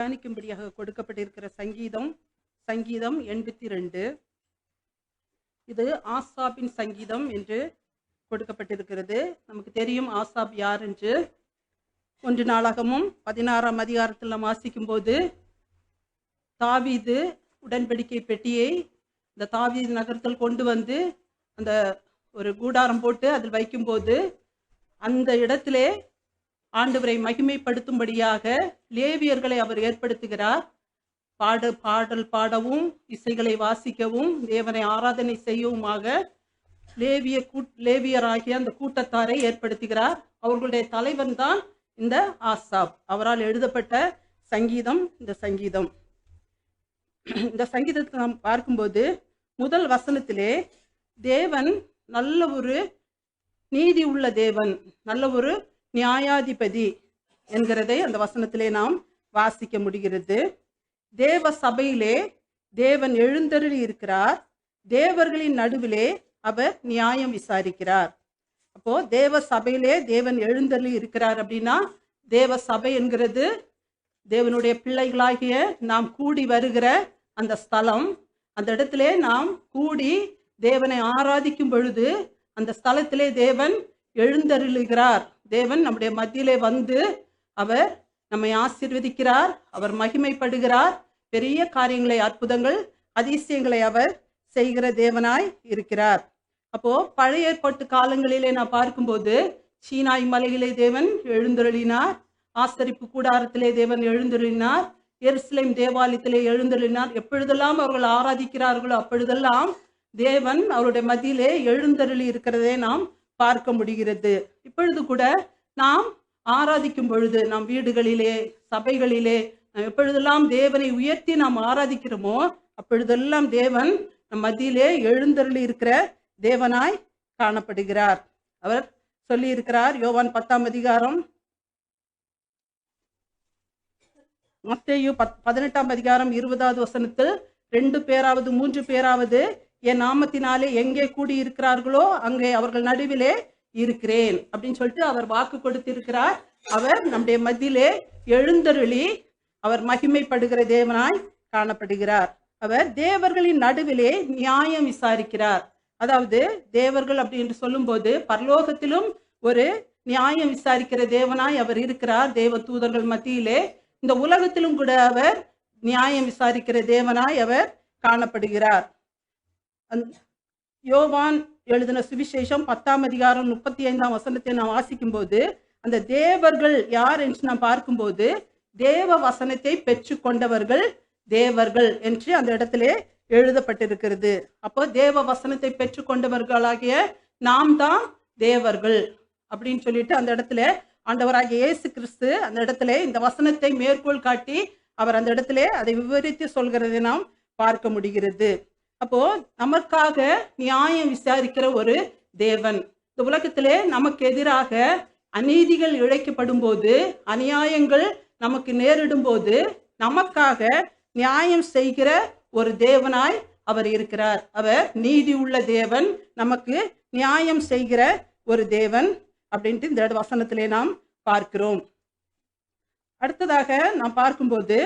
தியானிக்கும்படியாக கொடுக்கப்பட்டிருக்கிற சங்கீதம் சங்கீதம் எண்பத்தி ரெண்டு. இது ஆசாபின் சங்கீதம் என்று கொடுக்கப்பட்டிருக்கிறது. நமக்கு தெரியும் ஆசாப் யார் என்று. ஒன்று நாளாகமும் பதினாறாம் அதிகாரத்தில் நாம் வாசிக்கும் போது தாவீது உடன்படிக்கை பெட்டியை இந்த தாவீது நகரத்தில் கொண்டு வந்து அந்த ஒரு கூடாரம் போட்டு அதில் வைக்கும்போது அந்த இடத்திலே ஆண்டவரை மகிமைப்படுத்தும்படியாக லேவியர்களை அவர் ஏற்படுத்துகிறார். பாட பாடல் பாடவும் இசைகளை வாசிக்கவும் தேவனை ஆராதனை செய்யவுமாக லேவிய கூட் லேவியராகிய அந்த கூட்டத்தாரை ஏற்படுத்துகிறார். அவர்களுடைய தலைவன் தான் இந்த ஆசாப். அவரால் எழுதப்பட்ட சங்கீதம் இந்த சங்கீதம். இந்த சங்கீதத்தை நாம் பார்க்கும்போது முதல் வசனத்திலே தேவன் நல்ல ஒரு நீதி உள்ள தேவன் நல்ல ஒரு நியாயாதிபதி என்கிறதை அந்த வசனத்திலே நாம் வாசிக்க முடிகிறது. தேவ சபையிலே தேவன் எழுந்தருளி இருக்கிறார். தேவர்களின் நடுவிலே அவர் நியாயம் விசாரிக்கிறார். அப்போ தேவ சபையிலே தேவன் எழுந்தருளி இருக்கிறார் அப்படின்னா தேவ சபை என்கிறது தேவனுடைய பிள்ளைகளாகிய நாம் கூடி வருகிற அந்த ஸ்தலம். அந்த இடத்திலே நாம் கூடி தேவனை ஆராதிக்கும் பொழுது அந்த ஸ்தலத்திலே தேவன் எழுந்தருளுகிறார். தேவன் நம்முடைய மத்தியிலே வந்து அவர் நம்மை ஆசீர்வதிக்கிறார் அவர் மகிமைப்படுகிறார். பெரிய காரியங்களை அற்புதங்கள் அதிசயங்களை அவர் செய்கிற தேவனாய் இருக்கிறார். அப்போ பழைய ஏற்பாட்டு காலங்களிலே நான் பார்க்கும்போது சீனாய் மலையிலே தேவன் எழுந்தருளினார். ஆசரிப்பு கூடாரத்திலே தேவன் எழுந்தருளினார். எருசலேம் தேவாலயத்திலே எழுந்தருளினார். எப்பொழுதெல்லாம் அவர்கள் ஆராதிக்கிறார்களோ அப்பொழுதெல்லாம் தேவன் அவருடைய மத்தியிலே எழுந்தருளி இருக்கிறதே நாம் பார்க்க முடிகிறது. இப்பொழுது கூட நாம் ஆராதிக்கும் பொழுது நம் வீடுகளிலே சபைகளிலே எப்பொழுதெல்லாம் தேவனை உயர்த்தி நாம் ஆராதிக்கிறோமோ அப்பொழுதெல்லாம் தேவன் நம் மத்தியிலே எழுந்தருளி இருக்கிற தேவனாய் காணப்படுகிறார். அவர் சொல்லி இருக்கிறார் யோவான் பத்தாம் அதிகாரம் மத்தேயு பத் பதினெட்டாம் அதிகாரம் இருபதாவது வசனத்தில் ரெண்டு பேராவது மூன்று பேராவது என் நாமத்தினாலே எங்கே கூடி இருக்கிறார்களோ அங்கே அவர்கள் நடுவிலே இருக்கிறேன் அப்படின்னு சொல்லிட்டு அவர் வாக்கு கொடுத்திருக்கிறார். அவர் நம்முடைய மத்தியிலே எழுந்தருளி அவர் மகிமைப்படுகிற தேவனாய் காணப்படுகிறார். அவர் தேவர்களின் நடுவிலே நியாயம் விசாரிக்கிறார். அதாவது தேவர்கள் அப்படி என்று சொல்லும்போது பரலோகத்திலும் ஒரு நியாயம் விசாரிக்கிற தேவனாய் அவர் இருக்கிறார். தேவ தூதர்கள் மத்தியிலே இந்த உலகத்திலும் கூட அவர் நியாயம் விசாரிக்கிற தேவனாய் அவர் காணப்படுகிறார். அந் யோவான் எழுதின சுவிசேஷம் பத்தாம் அதிகாரம் முப்பத்தி ஐந்தாம் வசனத்தை நாம் வாசிக்கும்போது அந்த தேவர்கள் யார் என்று நாம் பார்க்கும்போது தேவ வசனத்தை பெற்று கொண்டவர்கள் தேவர்கள் என்று அந்த இடத்திலே எழுதப்பட்டிருக்கிறது. அப்போ தேவ வசனத்தை பெற்றுக்கொண்டவர்களாகிய நாம் தான் தேவர்கள் அப்படின்னு சொல்லிட்டு அந்த இடத்துல ஆண்டவராகிய இயேசு கிறிஸ்து அந்த இடத்துல இந்த வசனத்தை மேற்கோள் காட்டி அவர் அந்த இடத்துல அதை விவரித்து சொல்கிறதை நாம் பார்க்க முடிகிறது. அப்போ நமக்காக நியாயம் விசாரிக்கிற ஒரு தேவன். இந்த உலகத்திலே நமக்கு எதிராக அநீதிகள் இழைக்கப்படும் போது அநியாயங்கள் நமக்கு நேரிடும் போது நமக்காக நியாயம் செய்கிற ஒரு தேவனாய் அவர் இருக்கிறார். அவர் நீதி உள்ள தேவன் நமக்கு நியாயம் செய்கிற ஒரு தேவன் அப்படின்ட்டு இந்த வசனத்திலே நாம் பார்க்கிறோம். அடுத்ததாக நாம் பார்க்கும்போது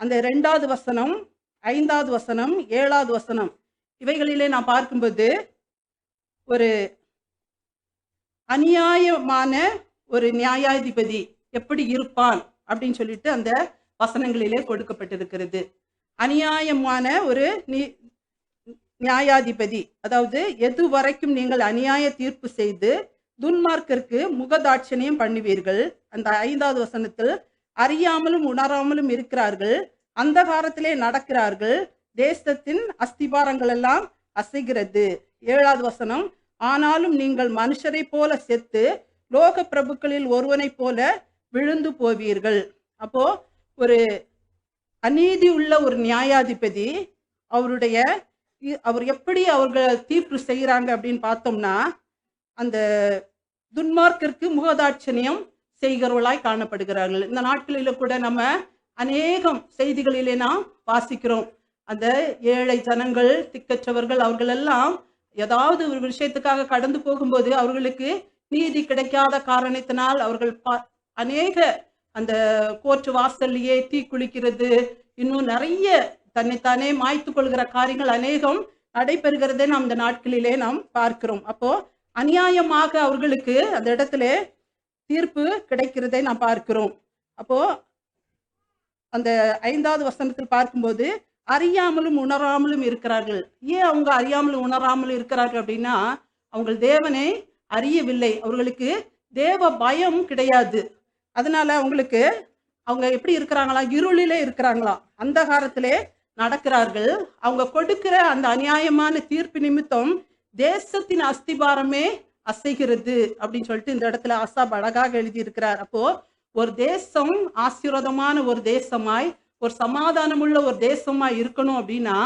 அந்த ரெண்டாவது வசனம் ஐந்தாவது வசனம் ஏழாவது வசனம். இவைகளிலே நான் பார்க்கும்போது ஒரு அநியாயமான ஒரு நியாயாதிபதி எப்படி இருப்பான் அப்படின்னு சொல்லிட்டு அந்த வசனங்களிலே கொடுக்கப்பட்டிருக்கிறது. அநியாயமான ஒரு நி நியாயாதிபதி அதாவது எது வரைக்கும் நீங்கள் அநியாய தீர்ப்பு செய்து துன்மார்க்கிற்கு முகதாட்சணியம் பண்ணுவீர்கள் அந்த ஐந்தாவது வசனத்தில் அறியாமலும் உணராமலும் இருக்கிறார்கள் அந்தகாரத்திலே நடக்கிறார்கள். தேசத்தின் அஸ்திபாரங்கள் எல்லாம் அசைகிறது. ஏழாவது வசனம் ஆனாலும் நீங்கள் மனுஷரை போல செத்து லோக பிரபுக்களில் ஒருவனைப் போல விழுந்து போவீர்கள். அப்போ ஒரு அநீதி உள்ள ஒரு நியாயாதிபதி அவருடைய இ- அவர் எப்படி அவர்கள் தீர்ப்பு செய்கிறாங்க அப்படின்னு பார்த்தோம்னா அந்த துன்மார்க்கிற்கு முகதாட்சணியம் செய்கிறவர்களாய் காணப்படுகிறார்கள். இந்த நாட்களில கூட நம்ம அநேகம் செய்திகளிலே நாம் வாசிக்கிறோம். அந்த ஏழை ஜனங்கள் திக்கற்றவர்கள் அவர்கள் எல்லாம் ஏதாவது ஒரு விஷயத்துக்காக கடந்து போகும்போது அவர்களுக்கு நீதி கிடைக்காத காரணத்தினால் அவர்கள் அநேக அந்த கோர்ட்டு வாசல்லையே தீ குளிக்கிறது. இன்னும் நிறைய தன்னைத்தானே மாய்த்து கொள்கிற காரியங்கள் அநேகம் நடைபெறுகிறதை நாம் இந்த நாட்களிலே நாம் பார்க்கிறோம். அப்போ அநியாயமாக அவர்களுக்கு அந்த இடத்துல தீர்ப்பு கிடைக்கிறதை நாம் பார்க்கிறோம். அப்போ அந்த ஐந்தாவது வசனத்தில் பார்க்கும்போது அறியாமலும் உணராமலும் இருக்கிறார்கள். ஏன் அவங்க அறியாமலும் உணராமலும் இருக்கிறார்கள் அப்படின்னா அவங்க தேவனை அறியவில்லை. அவர்களுக்கு தேவ பயம் கிடையாது. அதனால அவங்களுக்கு அவங்க எப்படி இருக்கிறாங்களா? இருளிலே இருக்கிறாங்களா? அந்தகாரத்திலே நடக்கிறார்கள். அவங்க கொடுக்கிற அந்த அநியாயமான தீர்ப்பு நிமித்தம் தேசத்தின் அஸ்திபாரமே அசைகிறது அப்படின்னு சொல்லிட்டு இந்த இடத்துல ஆசாப் அழகாக எழுதியிருக்கிறார். அப்போ ஒரு தேசம் ஆசீர்வாதமான ஒரு தேசமாய் ஒரு சமாதானமுள்ள ஒரு தேசமாய் இருக்கணும் அப்படின்னா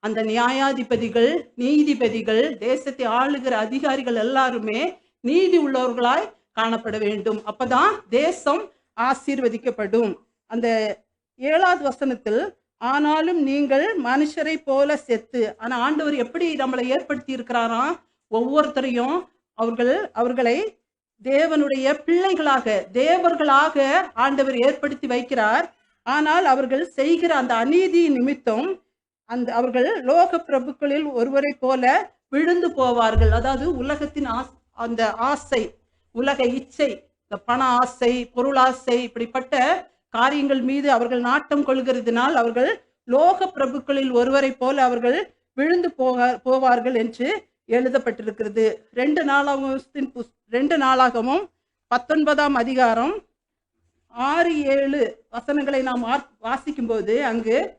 அந்த நியாயாதிபதிகள் நீதிபதிகள் தேசத்தை ஆளுகிற அதிகாரிகள் எல்லாருமே நீதி உள்ளவர்களாய் காணப்பட வேண்டும். அப்பதான் தேசம் ஆசீர்வதிக்கப்படும். அந்த ஏழாவது வசனத்தில் ஆனாலும் நீங்கள் மனுஷரை போல செத்து ஆனா ஆண்டவர் எப்படி நம்மளை ஏற்படுத்தி இருக்கிறாராம் ஒவ்வொருத்தரையும் அவர்கள் அவர்களை தேவனுடைய பிள்ளைகளாக தேவர்களாக ஆண்டவர் ஏற்படுத்தி வைக்கிறார். ஆனால் அவர்கள் செய்கிற அந்த அநீதி நிமித்தம் அந்த அவர்கள் லோக பிரபுக்களில் ஒருவரை போல விழுந்து போவார்கள். அதாவது உலகத்தின் ஆஸ் அந்த ஆசை உலக இச்சை இந்த பண ஆசை பொருளாசை இப்படிப்பட்ட காரியங்கள் மீது அவர்கள் நாட்டம் கொள்கிறதுனால் அவர்கள் லோக பிரபுக்களில் ஒருவரை போல அவர்கள் விழுந்து போக போவார்கள் என்று எழுதப்பட்டிருக்கிறது. ரெண்டு நாளாகமத்தின் புஸ் ரெண்டு நாளாகவும் பத்தொன்பதாம் அதிகாரம் ஆறு ஏழு வசனங்களை நாம் வார்- வாசிக்கும்போது அங்கு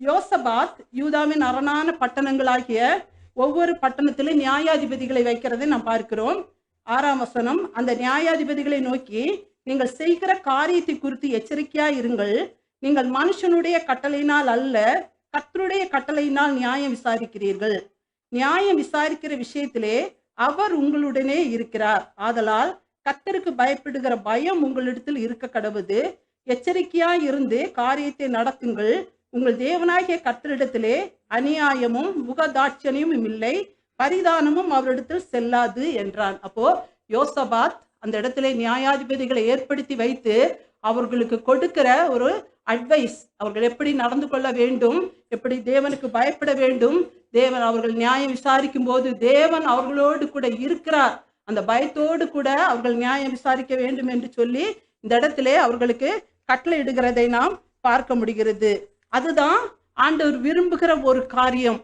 யோசபாத் யூதாவின் அரணான பட்டணங்களாகிய ஒவ்வொரு பட்டணத்திலும் நியாயாதிபதிகளை வைக்கிறதை நாம் பார்க்கிறோம். ஆறாம் வசனம் அந்த நியாயாதிபதிகளை நோக்கி நீங்கள் செய்கிற காரியத்தை குறித்து எச்சரிக்கையா இருங்கள். நீங்கள் மனுஷனுடைய கட்டளையினால் அல்ல கத்தருடைய கட்டளையினால் நியாயம் விசாரிக்கிறீர்கள். நியாயம் விசாரிக்கிற விஷயத்திலே அவர் உங்களுடனே இருக்கிறார். ஆதலால் கத்தருக்கு பயப்படுகிற பயம் உங்களிடத்தில் இருக்க கடவுது. எச்சரிக்கையாய் இருந்து காரியத்தை நடத்துங்கள். உங்கள் தேவனாகிய கத்தரிடத்திலே அநியாயமும் முகதாட்சணியமும் இல்லை. பரிதானமும் அவரிடத்தில் செல்லாது என்றான். அப்போ யோசபாத் அந்த இடத்துல நியாயாதிபதிகளை ஏற்படுத்தி வைத்து அவர்களுக்கு கொடுக்கிற ஒரு அட்வைஸ் அவர்கள் எப்படி நடந்து கொள்ள வேண்டும் எப்படி தேவனுக்கு பயப்பட வேண்டும் தேவன் அவர்கள் நியாயம் விசாரிக்கும் போது தேவன் அவர்களோடு கூட இருக்கிறார். அந்த பயத்தோடு கூட அவர்கள் நியாயம் விசாரிக்க வேண்டும் என்று சொல்லி இந்த இடத்திலே அவர்களுக்கு கட்டளையிடுகிறதை நாம் பார்க்க முடிகிறது. அதுதான் ஆண்டவர் விரும்புகிற ஒரு காரியம்.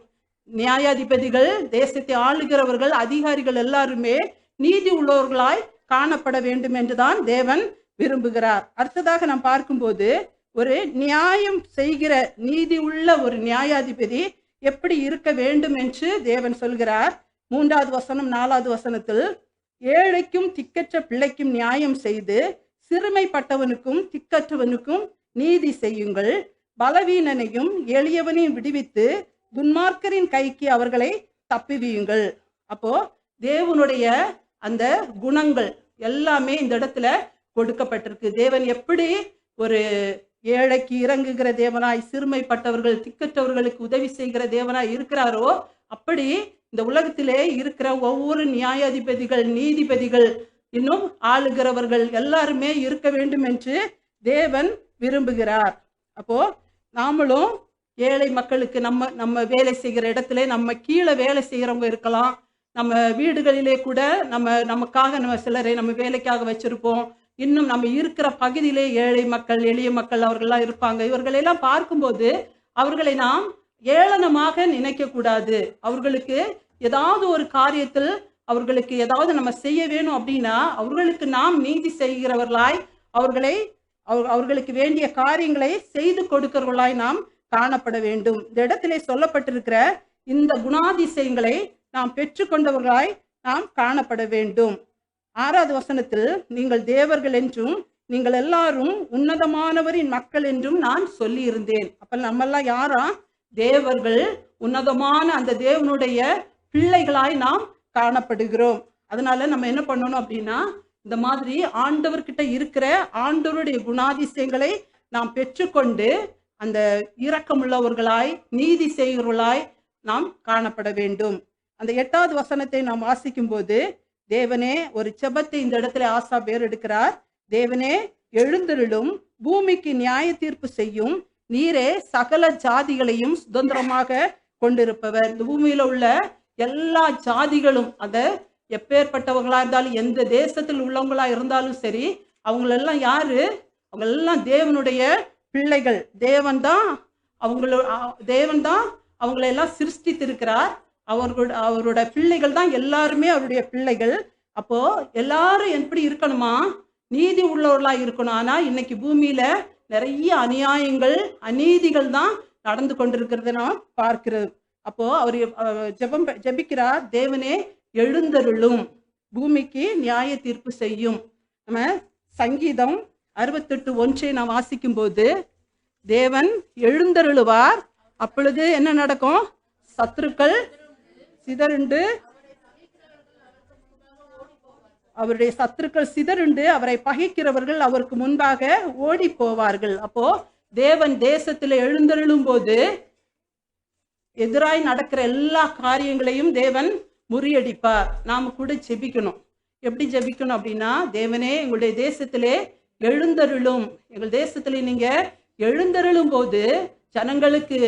நியாயாதிபதிகள் தேசத்தை ஆளுகிறவர்கள் அதிகாரிகள் எல்லாருமே நீதி உள்ளவர்களாய் காணப்பட வேண்டும் என்றுதான் தேவன் விரும்புகிறார். அடுத்ததாக நாம் பார்க்கும்போது ஒரு நியாயம் செய்கிற நீதி உள்ள ஒரு நியாயாதிபதி எப்படி இருக்க வேண்டும் என்று தேவன் சொல்கிறார். மூன்றாவது வசனம் நாலாவது வசனத்தில் ஏழைக்கும் திக்கற்ற பிள்ளைக்கும் நியாயம் செய்து சிறுமைப்பட்டவனுக்கும் திக்கற்றவனுக்கும் நீதி செய்யுங்கள். பலவீனனையும் எளியவனையும் விடுவித்து துன்மார்க்கரின் கைக்கு அவர்களை தப்பிவியுங்கள். அப்போ தேவனுடைய அந்த குணங்கள் எல்லாமே இந்த இடத்துல கொடுக்கப்பட்டிருக்கு. தேவன் எப்படி ஒரு ஏழைக்கு இறங்குகிற தேவனாய் சிறுமைப்பட்டவர்கள் திக்கற்றவர்களுக்கு உதவி செய்கிற தேவனாய் இருக்கிறாரோ அப்படி இந்த உலகத்திலே இருக்கிற ஒவ்வொரு நியாயாதிபதிகள் நீதிபதிகள் இன்னும் ஆளுகிறவர்கள் எல்லாருமே இருக்க வேண்டும் என்று தேவன் விரும்புகிறார். அப்போ நாமளும் ஏழை மக்களுக்கு நம்ம நம்ம வேலை செய்கிற இடத்துல நம்ம கீழே வேலை செய்கிறவங்க இருக்கலாம். நம்ம வீடுகளிலே கூட நம்ம நமக்காக நம்ம சிலரை நம்ம வேலைக்காக வச்சிருப்போம். இன்னும் நம்ம இருக்கிற பகுதியிலே ஏழை மக்கள் எளிய மக்கள் அவர்கள்லாம் இருப்பாங்க. இவர்களெல்லாம் பார்க்கும்போது அவர்களை நாம் ஏளனமாக நினைக்க கூடாது அவர்களுக்கு ஏதாவது ஒரு காரியத்தில் அவர்களுக்கு ஏதாவது நம்ம செய்ய வேணும் அப்படின்னா அவர்களுக்கு நாம் நீதி செய்கிறவர்களாய் அவர்களை அவர்களுக்கு வேண்டிய காரியங்களை செய்து கொடுக்கிறவர்களாய் நாம் காணப்பட வேண்டும். இந்த இடத்திலே சொல்லப்பட்டிருக்கிற இந்த குணாதிசயங்களை நாம் பெற்றுக்கொண்டவர்களாய் நாம் காணப்பட வேண்டும். ஆறாவது வசனத்தில் நீங்கள் தேவர்கள் என்றும் நீங்கள் எல்லாரும் உன்னதமானவரின் மக்கள் என்றும் நான் சொல்லி இருந்தேன் அப்ப நம்மெல்லாம் யாரா? தேவர்கள் உன்னதமான அந்த தேவனுடைய பிள்ளைகளாய் நாம் காணப்படுகிறோம். அதனால நம்ம என்ன பண்ணணும் அப்படின்னா இந்த மாதிரி ஆண்டவர்கிட்ட இருக்கிற ஆண்டவருடைய குணாதிசயங்களை நாம் பெற்றுக்கொண்டு அந்த இரக்கமுள்ளவர்களாய் நீதி செய்கிறவர்களாய் நாம் காணப்பட வேண்டும். அந்த எட்டாவது வசனத்தை நாம் வாசிக்கும் போது தேவனே ஒரு செபத்தை இந்த இடத்துல ஆசா பேர் எடுக்கிறார் தேவனே எழுந்தருளும் பூமிக்கு நியாய தீர்ப்பு செய்யும் நீரே சகல ஜாதிகளையும் சுதந்திரமாக கொண்டிருப்பவர். இந்த பூமியில உள்ள எல்லா ஜாதிகளும் அத எப்பேற்பட்டவங்களா இருந்தாலும் எந்த தேசத்தில் உள்ளவங்களா இருந்தாலும் சரி அவங்களெல்லாம் யாரு? அவங்க எல்லாம் தேவனுடைய பிள்ளைகள். தேவன் தான் அவங்களோ தேவன் தான் அவங்களை எல்லாம் சிருஷ்டித்திருக்கிறார். அவர்களோட அவரோட பிள்ளைகள் தான் எல்லாருமே அவருடைய பிள்ளைகள். அப்போ எல்லாரும் எப்படி இருக்கணுமா? நீதி உள்ளவர்களா இருக்கணும். ஆனா இன்னைக்கு பூமியில நிறைய அநியாயங்கள் அநீதிகள் தான் நடந்து கொண்டிருக்கிறத நான் பார்க்கிறது அப்போ அவர் ஜெபம் ஜெபிக்கிறார் தேவனே எழுந்தருளும். பூமிக்கு நியாய தீர்ப்பு செய்யும். நம்ம சங்கீதம் அறுபத்தெட்டு ஒன்றை நான் வாசிக்கும் போது தேவன் எழுந்தருளுவார். அப்பொழுது என்ன நடக்கும்? சத்துருக்கள் சிதறுண்டு. அவருடைய சத்துருக்கள் சிதறுண்டு அவரை பகைக்கிறவர்கள் அவருக்கு முன்பாக ஓடி போவார்கள் அப்போ தேவன் தேசத்துல எழுந்தருளும் போது எதிராய் நடக்கிற எல்லா காரியங்களையும் தேவன் முறியடிப்பார். நாம கூட ஜெபிக்கணும். எப்படி ஜெபிக்கணும் அப்படின்னா தேவனே எங்களுடைய தேசத்திலே எழுந்தருளும். எங்கள் தேசத்திலே நீங்க எழுந்தருளும் போது ஜனங்களுக்கு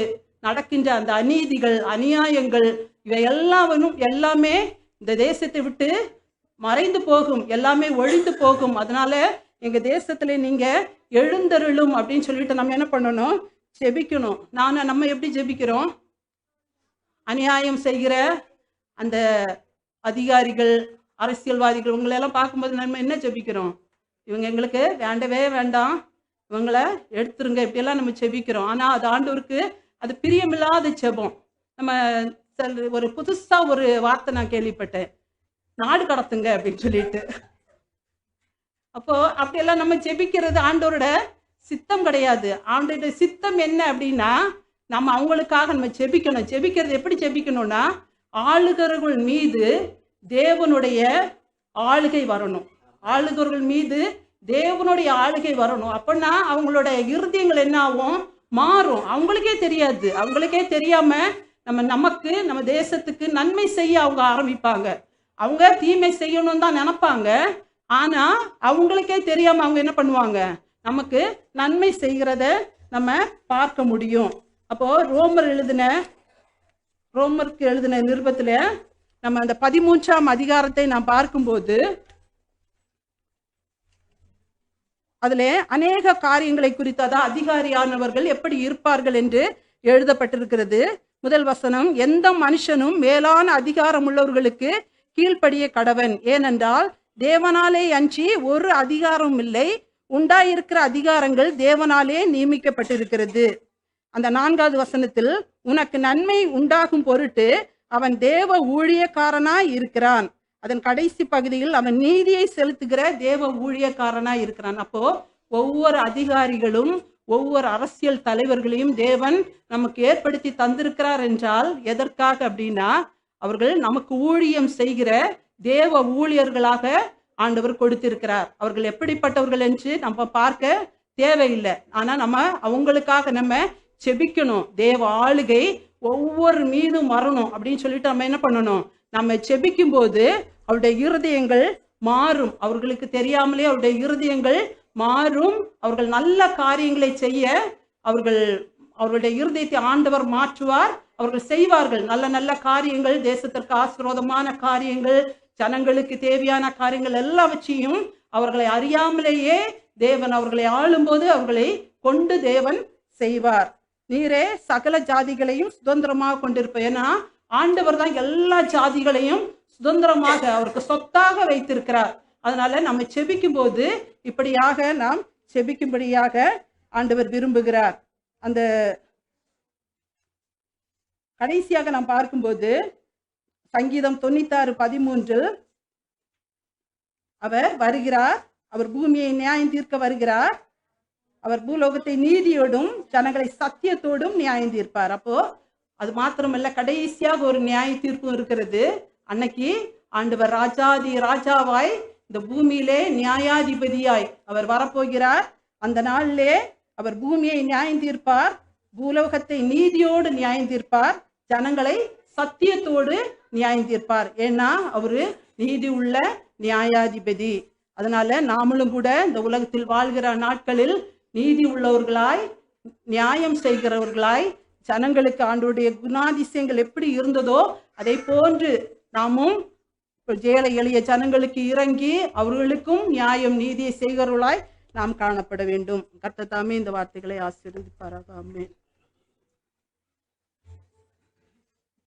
நடக்கின்ற அந்த அநீதிகள் அநியாயங்கள் இவை எல்லாவனும் எல்லாமே இந்த தேசத்தை விட்டு மறைந்து போகும் எல்லாமே ஒழிந்து போகும். அதனால எங்க தேசத்துல நீங்க எழுந்தருளும் அப்படின்னு சொல்லிட்டு நம்ம என்ன பண்ணணும்? ஜெபிக்கணும். நான் நம்ம எப்படி ஜெபிக்கிறோம்? அநியாயம் செய்கிற அந்த அதிகாரிகள் அரசியல்வாதிகள் இவங்களெல்லாம் பார்க்கும்போது நம்ம என்ன ஜெபிக்கிறோம்? இவங்க எங்களுக்கு வேண்டவே வேண்டாம். இவங்களை எடுத்துருங்க. இப்படியெல்லாம் நம்ம ஜெபிக்கிறோம். ஆனால் அது ஆண்டவருக்கு அது பிரியமில்லாத ஜெபம். நம்ம சில- ஒரு புதுசா ஒரு வார்த்தை நான் கேள்விப்பட்டேன். நாடு கடத்துங்க அப்படின்னு சொல்லிட்டு. அப்போ அப்படியெல்லாம் நம்ம ஜெபிக்கிறது ஆண்டவரோட சித்தம் கிடையாது. ஆண்டோட சித்தம் என்ன அப்படின்னா நம்ம அவங்களுக்காக நம்ம ஜெபிக்கணும். ஜெபிக்கிறது எப்படி ஜெபிக்கணும்னா ஆளுகர்கள் மீது தேவனுடைய ஆளுகை வரணும். ஆளுகர்கள் மீது தேவனுடைய ஆளுகை வரணும். அப்படின்னா அவங்களோட இருதயங்கள் என்ன ஆகும்? மாறும். அவங்களுக்கே தெரியாது. அவங்களுக்கே தெரியாம நம்ம நமக்கு நம்ம தேசத்துக்கு நன்மை செய்ய அவங்க ஆரம்பிப்பாங்க. அவங்க தீமை செய்யணும்னு தான் நினப்பாங்க. ஆனால் அவங்களுக்கே தெரியாமல் அவங்க என்ன பண்ணுவாங்க? நமக்கு நன்மை செய்கிறத நம்ம பார்க்க முடியும். அப்போது ரோமர் எழுதின ரோமருக்கு எழுதின நிருபத்தில் நம்ம அந்த பதிமூன்றாம் அதிகாரத்தை நாம் பார்க்கும்போது அதில் அநேக காரியங்களை குறித்து அதான் அதிகாரியானவர்கள் எப்படி இருப்பார்கள் என்று எழுதப்பட்டிருக்கிறது. முதல் வசனம் எந்த மனுஷனும் மேலான அதிகாரம் உள்ளவர்களுக்கு கீழ்ப்படிய கடவன். ஏனென்றால் தேவனாலே அன்றி ஒரு அதிகாரமும் இல்லை. உண்டாயிருக்கிற அதிகாரங்கள் தேவனாலே நியமிக்கப்பட்டிருக்கிறது. அந்த நான்காவது வசனத்தில் உனக்கு நன்மை உண்டாகும் பொருட்டு அவன் தேவ ஊழியக்காரனாய் இருக்கிறான். அதன் கடைசி பகுதியில் அவன் நீதியை செலுத்துகிற தேவ ஊழியக்காரனாய் இருக்கிறான். அப்போ ஒவ்வொரு அதிகாரிகளும் ஒவ்வொரு அரசியல் தலைவர்களையும் தேவன் நமக்கு ஏற்படுத்தி தந்திருக்கிறார் என்றால் எதற்காக அப்படின்னா அவர்கள் நமக்கு ஊழியம் செய்கிற தேவ ஊழியர்களாக ஆண்டவர் கொடுத்திருக்கிறார். அவர்கள் எப்படிப்பட்டவர்கள் என்று நம்ம பார்க்க தேவையில்லை. ஆனா நம்ம அவங்களுக்காக நம்ம செபிக்கணும். தேவ ஆளுகை ஒவ்வொரு மீதும் வரணும் அப்படின்னு சொல்லிட்டு நம்ம என்ன பண்ணணும்? நம்ம செபிக்கும் போது அவருடைய இருதயங்கள் மாறும். அவர்களுக்கு தெரியாமலே அவருடைய இருதயங்கள் மாறும். அவர்கள் நல்ல காரியங்களை செய்ய அவர்கள் அவர்களுடைய இருதயத்தை ஆண்டவர் மாற்றுவார். அவர்கள் செய்வார்கள் நல்ல நல்ல காரியங்கள் தேசத்திற்கு ஆசீர்வாதமான காரியங்கள் ஜனங்களுக்கு தேவையான காரியங்கள் எல்லாவற்றையும் அவர்களை அறியாமலேயே தேவன் அவர்களை ஆளும்போது அவர்களை கொண்டு தேவன் செய்வார். நீரே சகல ஜாதிகளையும் சுதந்திரமாக கொண்டிருப்ப ஏன்னா ஆண்டவர் தான் எல்லா ஜாதிகளையும் சுதந்திரமாக அவருக்கு சொத்தாக வைத்திருக்கிறார். அதனால நம்ம செபிக்கும் போது இப்படியாக நாம் செபிக்கும்படியாக ஆண்டவர் விரும்புகிறார். அந்த கடைசியாக நாம் பார்க்கும்போது சங்கீதம் தொண்ணூத்தாறு பதிமூன்று அவர் வருகிறார் அவர் பூமியை நியாயம் தீர்க்க வருகிறார் அவர் பூலோகத்தை நீதியோடும் ஜனங்களை சத்தியத்தோடும் நியாயம் தீர்ப்பார். அப்போ அது மாத்திரமல்ல கடைசியாக ஒரு நியாய தீர்ப்பும் இருக்கிறது. அன்னைக்கு ஆண்டவர் ராஜாதி ராஜாவாய் இந்த பூமியிலே நியாயாதிபதியாய் அவர் வரப்போகிறார். அந்த நாளிலே அவர் பூமியை நியாயம் தீர்ப்பார். பூலோகத்தை நீதியோடு நியாயம் தீர்ப்பார். ஜனங்களை சத்தியத்தோடு நியாயம் தீர்ப்பார். ஏன்னா அவரு நீதி உள்ள நியாயாதிபதி. அதனால நாமளும் கூட இந்த உலகத்தில் வாழ்கிற நாட்களில் நீதி உள்ளவர்களாய் நியாயம் செய்கிறவர்களாய் ஜனங்களுக்கு ஆண்டோடைய குணாதிசயங்கள் எப்படி இருந்ததோ அதை போன்று நாமும் ஏழை எளிய ஜனங்களுக்கு இறங்கி அவர்களுக்கும் நியாயம் நீதியை செய்கிறவர்களாய் நாம் காணப்பட வேண்டும். கர்த்தத்தாமே இந்த வார்த்தைகளை ஆசீர்வதிப்பாராக. பரவாமே